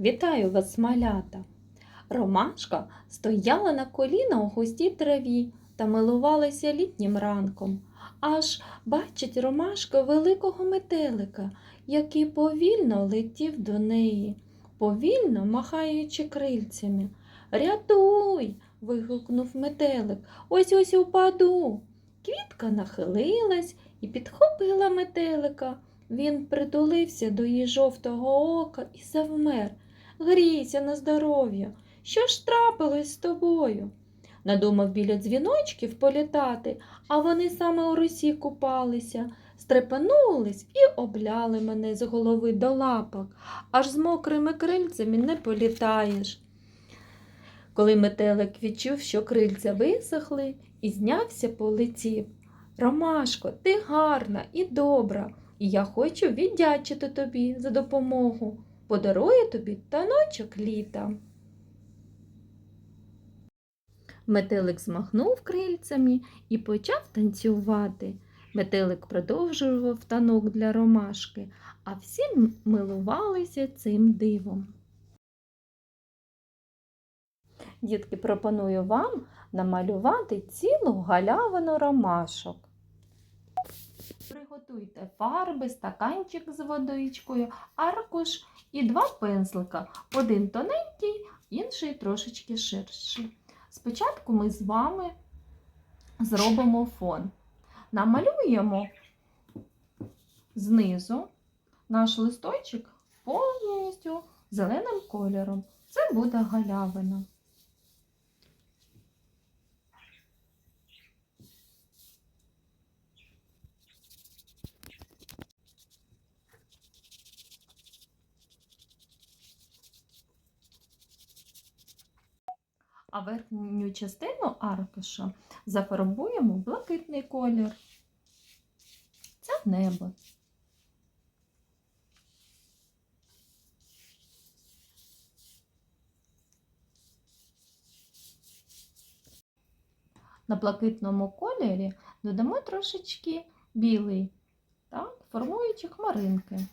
Вітаю вас, малята! Ромашка стояла на коліна у густій траві та милувалася літнім ранком. Аж бачить ромашка великого метелика, який повільно летів до неї, повільно махаючи крильцями. Рятуй. вигукнув метелик. Ось ось упаду. Квітка нахилилась і підхопила метелика. Він притулився до її жовтого ока і завмер. Грійся на здоров'я. Що ж трапилось з тобою? Надумав біля дзвіночків політати, а вони саме у росі купалися, стрепенулись і обляли мене з голови до лапок, аж з мокрими крильцями не політаєш. Коли метелик відчув, що крильця висохли, і знявся полетів. Ромашко, ти гарна і добра, і я хочу віддячити тобі за допомогу. Подарую тобі таночок літа. Метелик змахнув крильцями і почав танцювати. Метелик продовжував танок для ромашки, а всі милувалися цим дивом. Дітки, пропоную вам намалювати цілу галявину ромашок. Приготуйте фарби, стаканчик з водичкою, аркуш і два пензлика. Один тоненький, інший трошечки ширший. Спочатку ми з вами зробимо фон. Намалюємо знизу наш листочок повністю зеленим кольором. Це буде галявина. А верхню частину аркуша зафарбуємо в блакитний колір. Це небо. На блакитному кольорі додамо трошечки білий, так, формуючи хмаринки.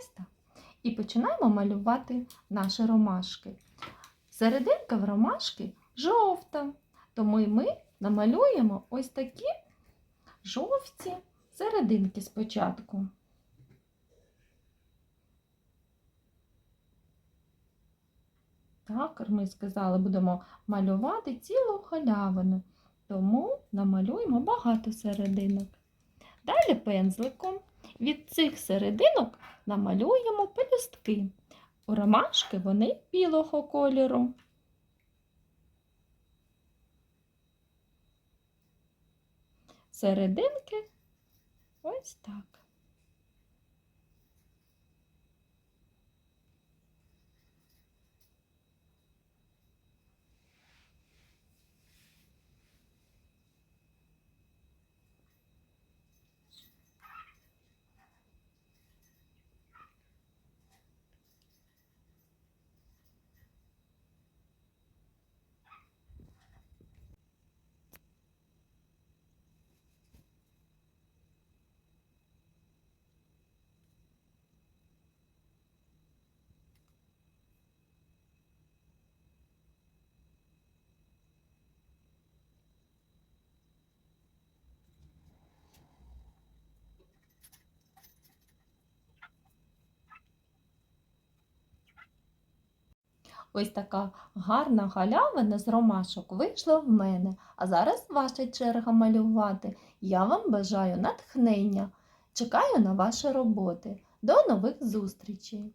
Ось. І починаємо малювати наші ромашки. Серединка в ромашки жовта, тому і ми намалюємо ось такі жовті серединки спочатку. Так, ми сказали, будемо малювати цілу халявину, тому намалюємо багато серединок. Далі пензликом від цих серединок намалюємо пелюстки. У ромашки вони білого кольору. Серединки ось так. Ось така гарна галявина з ромашок вийшла в мене. А зараз ваша черга малювати. Я вам бажаю натхнення. Чекаю на ваші роботи. До нових зустрічей!